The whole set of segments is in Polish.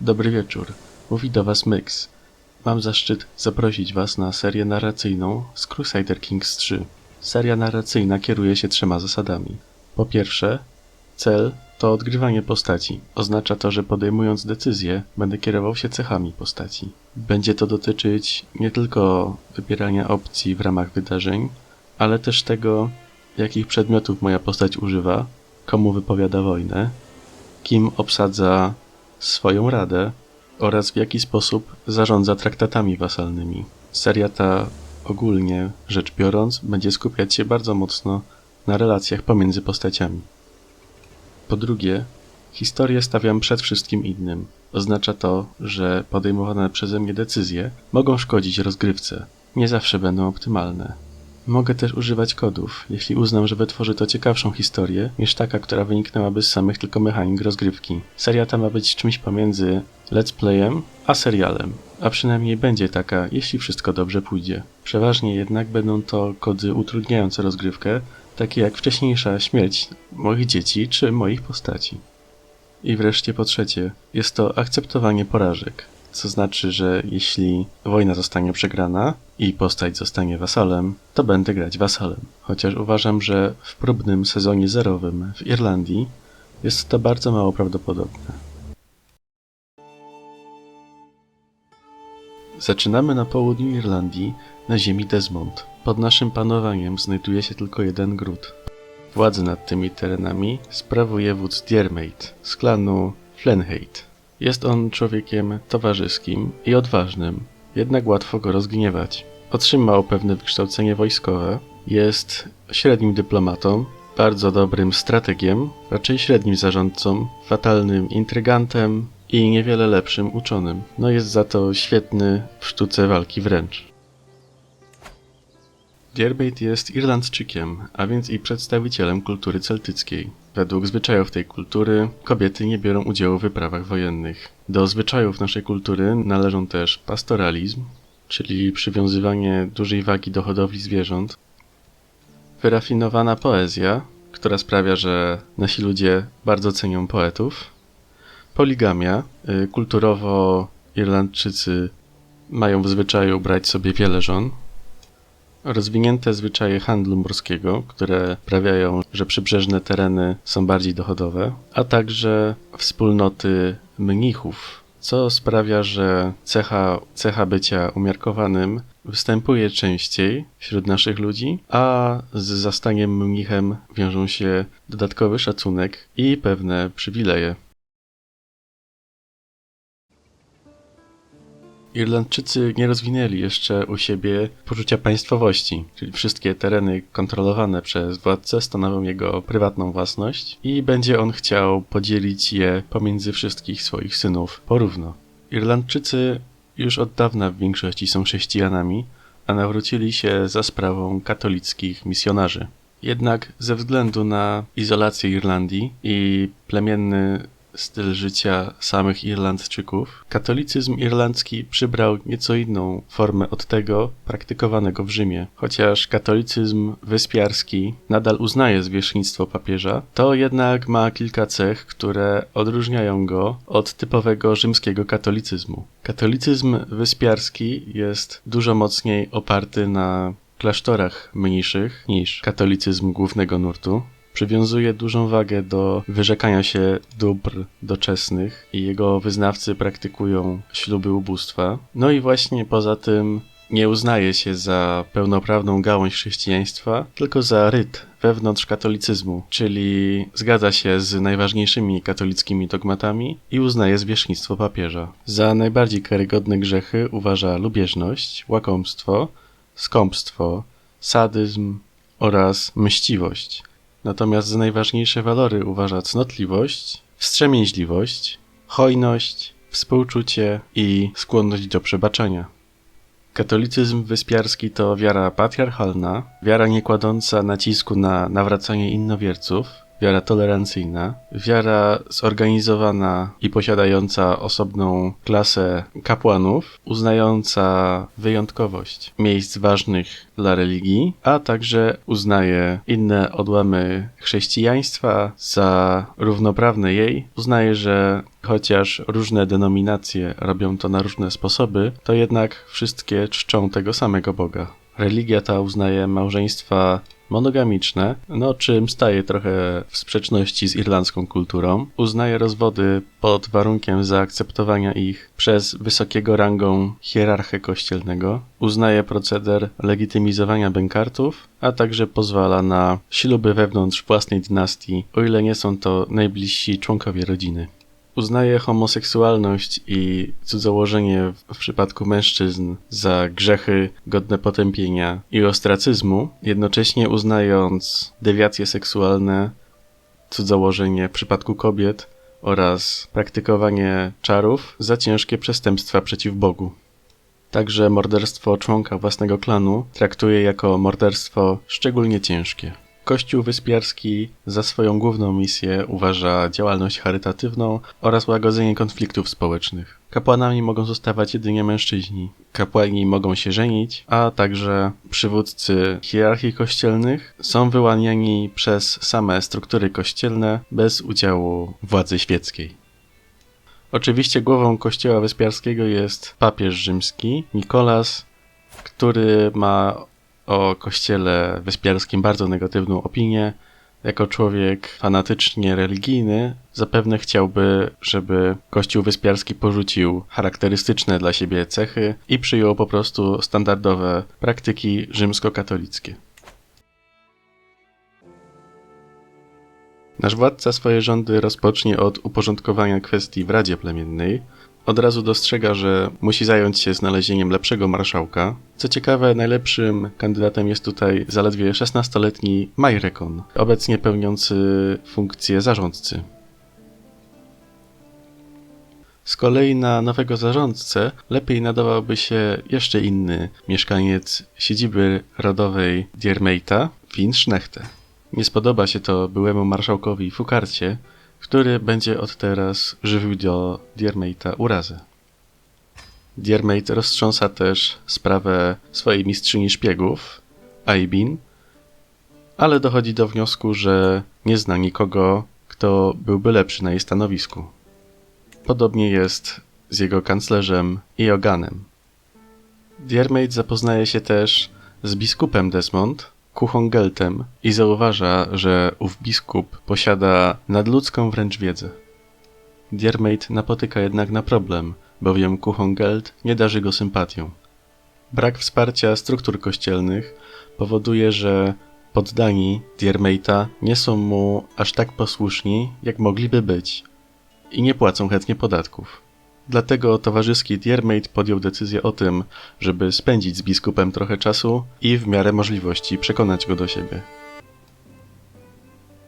Dobry wieczór. Mówi do Was Myx. Mam zaszczyt zaprosić Was na serię narracyjną z Crusader Kings 3. Seria narracyjna kieruje się trzema zasadami. Po pierwsze, cel to odgrywanie postaci. Oznacza to, że podejmując decyzje, będę kierował się cechami postaci. Będzie to dotyczyć nie tylko wybierania opcji w ramach wydarzeń, ale też tego, jakich przedmiotów moja postać używa, komu wypowiada wojnę, kim obsadza swoją radę oraz w jaki sposób zarządza traktatami wasalnymi. Seria ta ogólnie rzecz biorąc będzie skupiać się bardzo mocno na relacjach pomiędzy postaciami. Po drugie, historię stawiam przed wszystkim innym. Oznacza to, że podejmowane przeze mnie decyzje mogą szkodzić rozgrywce. Nie zawsze będą optymalne. Mogę też używać kodów, jeśli uznam, że wytworzy to ciekawszą historię niż taka, która wyniknęłaby z samych tylko mechanik rozgrywki. Seria ta ma być czymś pomiędzy let's playem a serialem, a przynajmniej będzie taka, jeśli wszystko dobrze pójdzie. Przeważnie jednak będą to kody utrudniające rozgrywkę, takie jak wcześniejsza śmierć moich dzieci czy moich postaci. I wreszcie po trzecie, jest to akceptowanie porażek. Co znaczy, że jeśli wojna zostanie przegrana i postać zostanie wasalem, to będę grać wasalem. Chociaż uważam, że w próbnym sezonie zerowym w Irlandii jest to bardzo mało prawdopodobne. Zaczynamy na południu Irlandii, na ziemi Desmond. Pod naszym panowaniem znajduje się tylko jeden gród. Władzę nad tymi terenami sprawuje wódz Diermate z klanu Flenheit. Jest on człowiekiem towarzyskim i odważnym, jednak łatwo go rozgniewać. Otrzymał pewne wykształcenie wojskowe, jest średnim dyplomatą, bardzo dobrym strategiem, raczej średnim zarządcą, fatalnym intrygantem i niewiele lepszym uczonym. No jest za to świetny w sztuce walki wręcz. Dierbait jest Irlandczykiem, a więc i przedstawicielem kultury celtyckiej. Według zwyczajów tej kultury kobiety nie biorą udziału w wyprawach wojennych. Do zwyczajów naszej kultury należą też pastoralizm, czyli przywiązywanie dużej wagi do hodowli zwierząt, wyrafinowana poezja, która sprawia, że nasi ludzie bardzo cenią poetów, poligamia. y, Kulturowo Irlandczycy mają w zwyczaju brać sobie wiele żon, rozwinięte zwyczaje handlu morskiego, które sprawiają, że przybrzeżne tereny są bardziej dochodowe, a także wspólnoty mnichów, co sprawia, że cecha, cecha bycia umiarkowanym występuje częściej wśród naszych ludzi, a z zastaniem mnichem wiążą się dodatkowy szacunek i pewne przywileje. Irlandczycy nie rozwinęli jeszcze u siebie poczucia państwowości, czyli wszystkie tereny kontrolowane przez władcę stanowią jego prywatną własność i będzie on chciał podzielić je pomiędzy wszystkich swoich synów porówno. Irlandczycy już od dawna w większości są chrześcijanami, a nawrócili się za sprawą katolickich misjonarzy. Jednak ze względu na izolację Irlandii i plemienny styl życia samych Irlandczyków, katolicyzm irlandzki przybrał nieco inną formę od tego praktykowanego w Rzymie. Chociaż katolicyzm wyspiarski nadal uznaje zwierzchnictwo papieża, to jednak ma kilka cech, które odróżniają go od typowego rzymskiego katolicyzmu. Katolicyzm wyspiarski jest dużo mocniej oparty na klasztorach mniejszych niż katolicyzm głównego nurtu. Przywiązuje dużą wagę do wyrzekania się dóbr doczesnych i jego wyznawcy praktykują śluby ubóstwa. No i właśnie poza tym nie uznaje się za pełnoprawną gałąź chrześcijaństwa, tylko za ryt wewnątrz katolicyzmu, czyli zgadza się z najważniejszymi katolickimi dogmatami i uznaje zwierzchnictwo papieża. Za najbardziej karygodne grzechy uważa lubieżność, łakomstwo, skąpstwo, sadyzm oraz mściwość. Natomiast za najważniejsze walory uważa cnotliwość, wstrzemięźliwość, hojność, współczucie i skłonność do przebaczenia. Katolicyzm wyspiarski to wiara patriarchalna, wiara nie kładąca nacisku na nawracanie innowierców, wiara tolerancyjna, wiara zorganizowana i posiadająca osobną klasę kapłanów, uznająca wyjątkowość miejsc ważnych dla religii, a także uznaje inne odłamy chrześcijaństwa za równoprawne jej. Uznaje, że chociaż różne denominacje robią to na różne sposoby, to jednak wszystkie czczą tego samego Boga. Religia ta uznaje małżeństwa monogamiczne, no czym staje trochę w sprzeczności z irlandzką kulturą. Uznaje rozwody pod warunkiem zaakceptowania ich przez wysokiego rangą hierarchę kościelnego. Uznaje proceder legitymizowania bękartów, a także pozwala na śluby wewnątrz własnej dynastii, o ile nie są to najbliżsi członkowie rodziny uznaje homoseksualność i cudzołożenie w przypadku mężczyzn za grzechy godne potępienia i ostracyzmu, jednocześnie uznając dewiacje seksualne, cudzołożenie w przypadku kobiet oraz praktykowanie czarów za ciężkie przestępstwa przeciw Bogu. Także morderstwo członka własnego klanu traktuje jako morderstwo szczególnie ciężkie. Kościół Wyspiarski za swoją główną misję uważa działalność charytatywną oraz łagodzenie konfliktów społecznych. Kapłanami mogą zostawać jedynie mężczyźni. Kapłani mogą się żenić, a także przywódcy hierarchii kościelnych są wyłaniani przez same struktury kościelne bez udziału władzy świeckiej. Oczywiście głową kościoła wyspiarskiego jest papież rzymski Nikolas, który ma o kościele wyspiarskim bardzo negatywną opinię. Jako człowiek fanatycznie religijny, zapewne chciałby, żeby Kościół Wyspiarski porzucił charakterystyczne dla siebie cechy i przyjął po prostu standardowe praktyki rzymskokatolickie. Nasz władca swoje rządy rozpocznie od uporządkowania kwestii w Radzie Plemiennej, od razu dostrzega, że musi zająć się znalezieniem lepszego marszałka. Co ciekawe, najlepszym kandydatem jest tutaj zaledwie 16-letni Majrekon, obecnie pełniący funkcję zarządcy. Z kolei na nowego zarządcę lepiej nadawałby się jeszcze inny mieszkaniec siedziby rodowej Diermeita, Finn Schnechte. Nie spodoba się to byłemu marszałkowi Fukarcie, który będzie od teraz żywił do Diermeita urazę. Diermeit roztrząsa też sprawę swojej mistrzyni szpiegów, Aibin, ale dochodzi do wniosku, że nie zna nikogo, kto byłby lepszy na jej stanowisku. Podobnie jest z jego kanclerzem Ioganem. Diermeit zapoznaje się też z biskupem Desmond, Kuchongeltem i zauważa, że ów biskup posiada nadludzką wręcz wiedzę. Diermeit napotyka jednak na problem, bowiem Kuchongelt nie darzy go sympatią. Brak wsparcia struktur kościelnych powoduje, że poddani Diermeita nie są mu aż tak posłuszni, jak mogliby być i nie płacą chętnie podatków. Dlatego towarzyski Diermate podjął decyzję o tym, żeby spędzić z biskupem trochę czasu i w miarę możliwości przekonać go do siebie.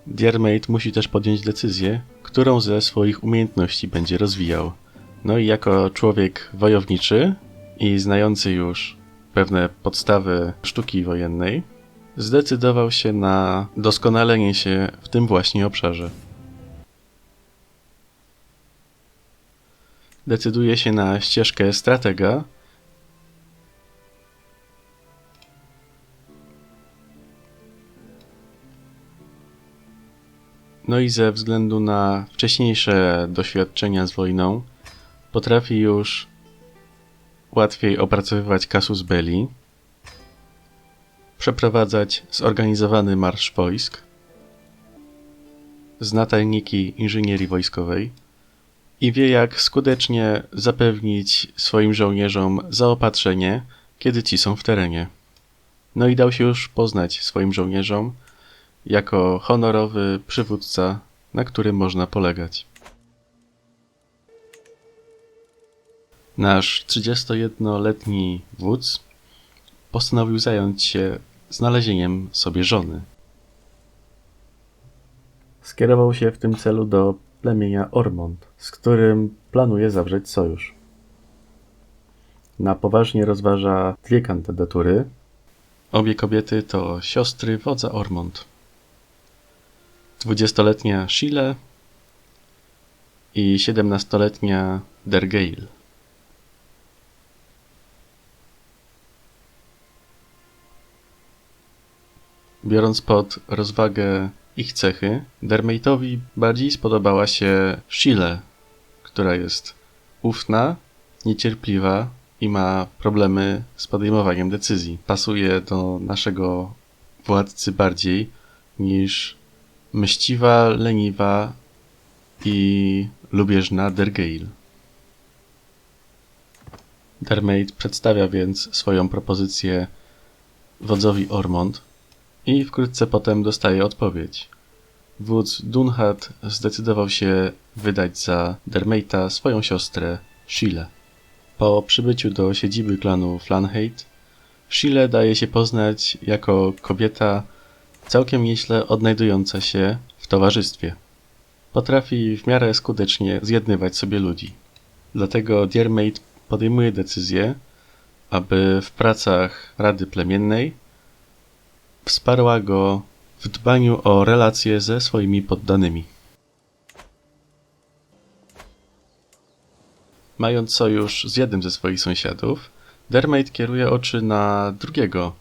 Diermate musi też podjąć decyzję, którą ze swoich umiejętności będzie rozwijał. No i jako człowiek wojowniczy i znający już pewne podstawy sztuki wojennej, zdecydował się na doskonalenie się w tym właśnie obszarze. Decyduje się na ścieżkę stratega. No i ze względu na wcześniejsze doświadczenia z wojną, potrafi już łatwiej opracowywać kasus belli, przeprowadzać zorganizowany marsz wojsk, zna tajniki inżynierii wojskowej, i wie, jak skutecznie zapewnić swoim żołnierzom zaopatrzenie, kiedy ci są w terenie. No i dał się już poznać swoim żołnierzom jako honorowy przywódca, na którym można polegać. Nasz 31-letni wódz postanowił zająć się znalezieniem sobie żony. Skierował się w tym celu do plemienia Ormond, z którym planuje zawrzeć sojusz. Na poważnie rozważa dwie kandydatury. Obie kobiety to siostry wodza Ormond. 20-letnia Shile i 17-letnia Dergeil. Biorąc pod rozwagę ich cechy, Dermate'owi bardziej spodobała się Shile, która jest ufna, niecierpliwa i ma problemy z podejmowaniem decyzji. Pasuje do naszego władcy bardziej niż mściwa, leniwa i lubieżna Dergeil. Dermaid przedstawia więc swoją propozycję wodzowi Ormond i wkrótce potem dostaje odpowiedź. Wódz Dunhat zdecydował się wydać za Dermaita swoją siostrę Shile. Po przybyciu do siedziby klanu Flanhate, Shile daje się poznać jako kobieta całkiem nieźle odnajdująca się w towarzystwie. Potrafi w miarę skutecznie zjednywać sobie ludzi. Dlatego Diermate podejmuje decyzję, aby w pracach Rady Plemiennej wsparła go w dbaniu o relacje ze swoimi poddanymi. Mając sojusz z jednym ze swoich sąsiadów, Dermate kieruje oczy na drugiego,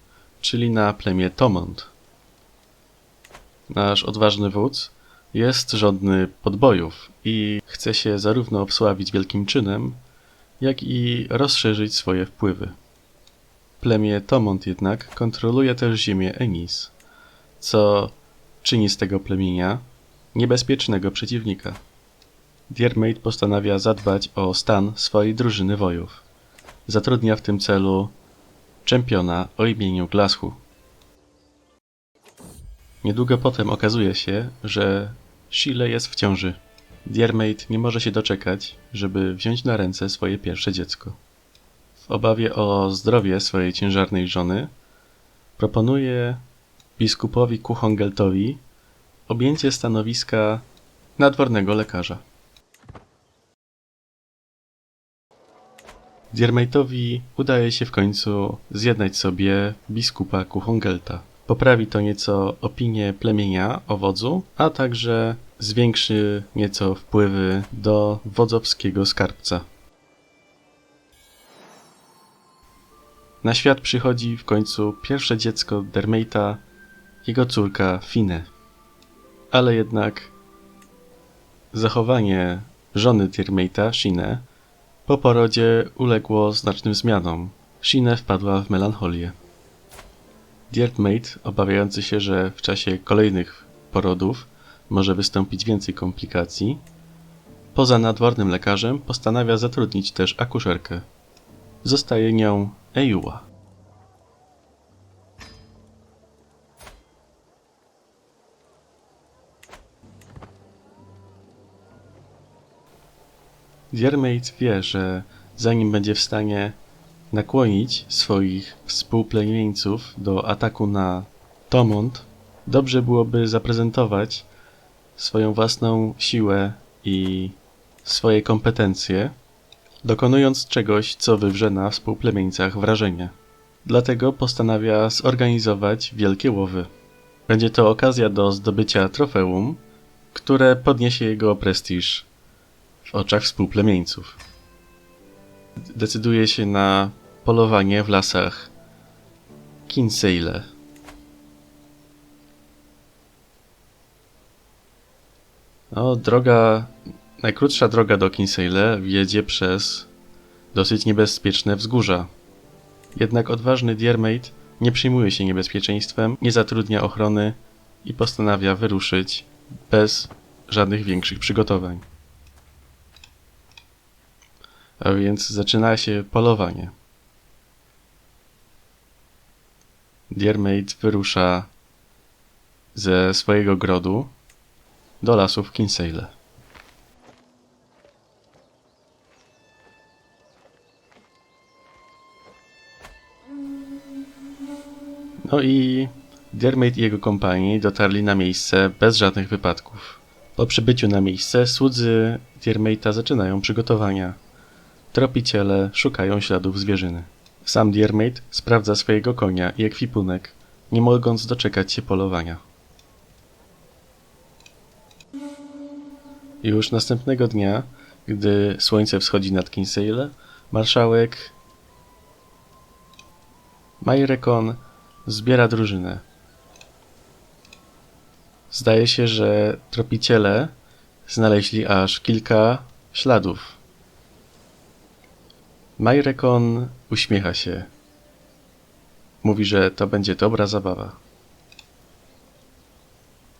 czyli na plemię Tomont. Nasz odważny wódz jest żądny podbojów i chce się zarówno wsławić wielkim czynem, jak i rozszerzyć swoje wpływy. Plemię Tomont jednak kontroluje też ziemię Enis, co czyni z tego plemienia niebezpiecznego przeciwnika. Diermate postanawia zadbać o stan swojej drużyny wojów. Zatrudnia w tym celu czempiona o imieniu Glashu. Niedługo potem okazuje się, że Shile jest w ciąży. Diermate nie może się doczekać, żeby wziąć na ręce swoje pierwsze dziecko. W obawie o zdrowie swojej ciężarnej żony proponuje biskupowi Kuchongeltowi objęcie stanowiska nadwornego lekarza. Diermejtowi udaje się w końcu zjednać sobie biskupa Kuchongelta. Poprawi to nieco opinię plemienia o wodzu, a także zwiększy nieco wpływy do wodzowskiego skarbca. Na świat przychodzi w końcu pierwsze dziecko Dermata, jego córka Fine. Ale jednak zachowanie żony Dermata, Shine, po porodzie uległo znacznym zmianom. Shine wpadła w melancholię. Diertmate, obawiający się, że w czasie kolejnych porodów może wystąpić więcej komplikacji, poza nadwornym lekarzem postanawia zatrudnić też akuszerkę. Zostaje nią Ejuła. Diermate wie, że zanim będzie w stanie nakłonić swoich współplemieńców do ataku na Tomont, dobrze byłoby zaprezentować swoją własną siłę i swoje kompetencje, dokonując czegoś, co wywrze na współplemieńcach wrażenie. Dlatego postanawia zorganizować wielkie łowy. Będzie to okazja do zdobycia trofeum, które podniesie jego prestiż w oczach współplemieńców. Decyduje się na polowanie w lasach Kinsale. No, droga, najkrótsza droga do Kinsale wiedzie przez dosyć niebezpieczne wzgórza. Jednak odważny Diermate nie przyjmuje się niebezpieczeństwem, nie zatrudnia ochrony i postanawia wyruszyć bez żadnych większych przygotowań. A więc zaczyna się polowanie. Diermate wyrusza ze swojego grodu do lasów Kinsale. No i Diermate i jego kompanii dotarli na miejsce bez żadnych wypadków. Po przybyciu na miejsce słudzy Diermate'a zaczynają przygotowania. Tropiciele szukają śladów zwierzyny. Sam Diermate sprawdza swojego konia i ekwipunek, nie mogąc doczekać się polowania. Już następnego dnia, gdy słońce wschodzi nad Kinsale, marszałek Majrekon zbiera drużynę. Zdaje się, że tropiciele znaleźli aż kilka śladów. Majrekon uśmiecha się. Mówi, że to będzie dobra zabawa.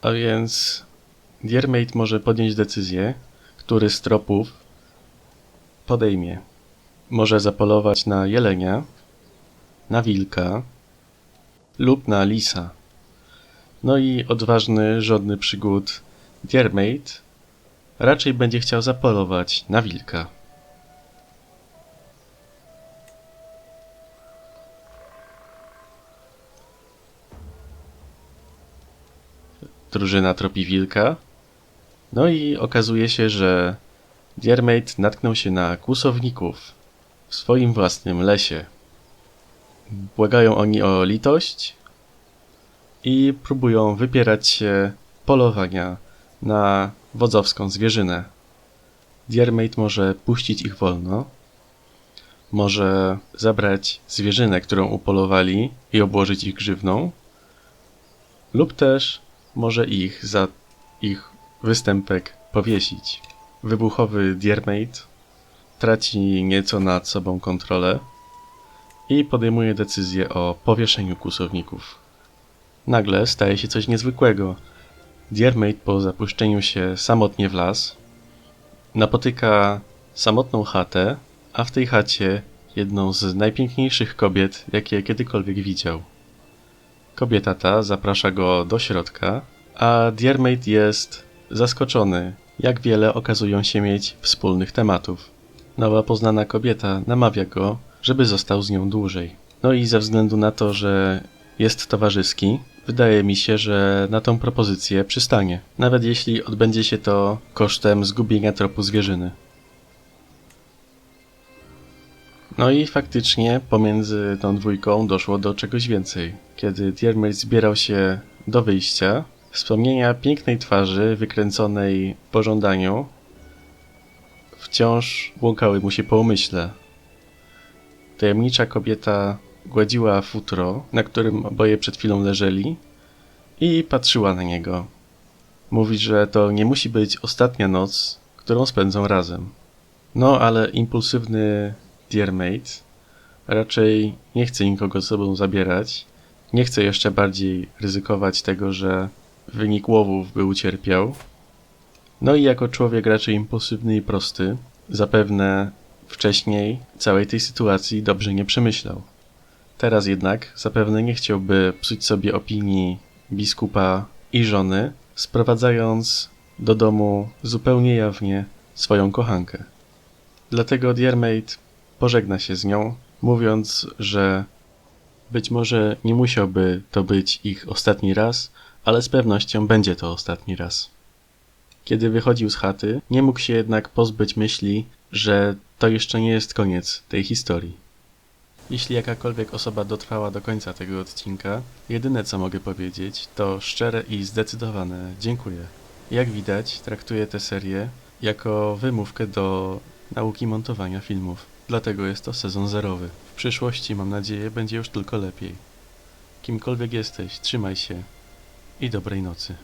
A więc Diermate może podjąć decyzję, który z tropów podejmie. Może zapolować na jelenia, na wilka lub na lisa. No i odważny, żodny przygód Diermate raczej będzie chciał zapolować na wilka. Drużyna tropi wilka. No i okazuje się, że Diermate natknął się na kłusowników w swoim własnym lesie. Błagają oni o litość i próbują wypierać się polowania na wodzowską zwierzynę. Diermate może puścić ich wolno, może zabrać zwierzynę, którą upolowali i obłożyć ich grzywną, lub też może ich za ich występek powiesić. Wybuchowy Diermate traci nieco nad sobą kontrolę i podejmuje decyzję o powieszeniu kłusowników. Nagle staje się coś niezwykłego. Diermate po zapuszczeniu się samotnie w las napotyka samotną chatę, a w tej chacie jedną z najpiękniejszych kobiet, jakie kiedykolwiek widział. Kobieta ta zaprasza go do środka, a Diermate jest zaskoczony, jak wiele okazują się mieć wspólnych tematów. Nowa poznana kobieta namawia go, żeby został z nią dłużej. No i ze względu na to, że jest towarzyski, wydaje mi się, że na tą propozycję przystanie, nawet jeśli odbędzie się to kosztem zgubienia tropu zwierzyny. No i faktycznie pomiędzy tą dwójką doszło do czegoś więcej. Kiedy Diermel zbierał się do wyjścia, wspomnienia pięknej twarzy wykręconej pożądaniu wciąż błąkały mu się po umyśle. Tajemnicza kobieta gładziła futro, na którym oboje przed chwilą leżeli i patrzyła na niego. Mówi, że to nie musi być ostatnia noc, którą spędzą razem. No, ale impulsywny Dearmate raczej nie chce nikogo ze sobą zabierać. Nie chce jeszcze bardziej ryzykować tego, że wynik łowów by ucierpiał. No i jako człowiek raczej impulsywny i prosty, zapewne wcześniej całej tej sytuacji dobrze nie przemyślał. Teraz jednak zapewne nie chciałby psuć sobie opinii biskupa i żony, sprowadzając do domu zupełnie jawnie swoją kochankę. Dlatego Diermate pożegna się z nią, mówiąc, że być może nie musiałby to być ich ostatni raz, ale z pewnością będzie to ostatni raz. Kiedy wychodził z chaty, nie mógł się jednak pozbyć myśli, że to jeszcze nie jest koniec tej historii. Jeśli jakakolwiek osoba dotrwała do końca tego odcinka, jedyne co mogę powiedzieć to szczere i zdecydowane dziękuję. Jak widać, traktuję tę serię jako wymówkę do nauki montowania filmów. Dlatego jest to sezon zerowy. W przyszłości, mam nadzieję, będzie już tylko lepiej. Kimkolwiek jesteś, trzymaj się i dobrej nocy.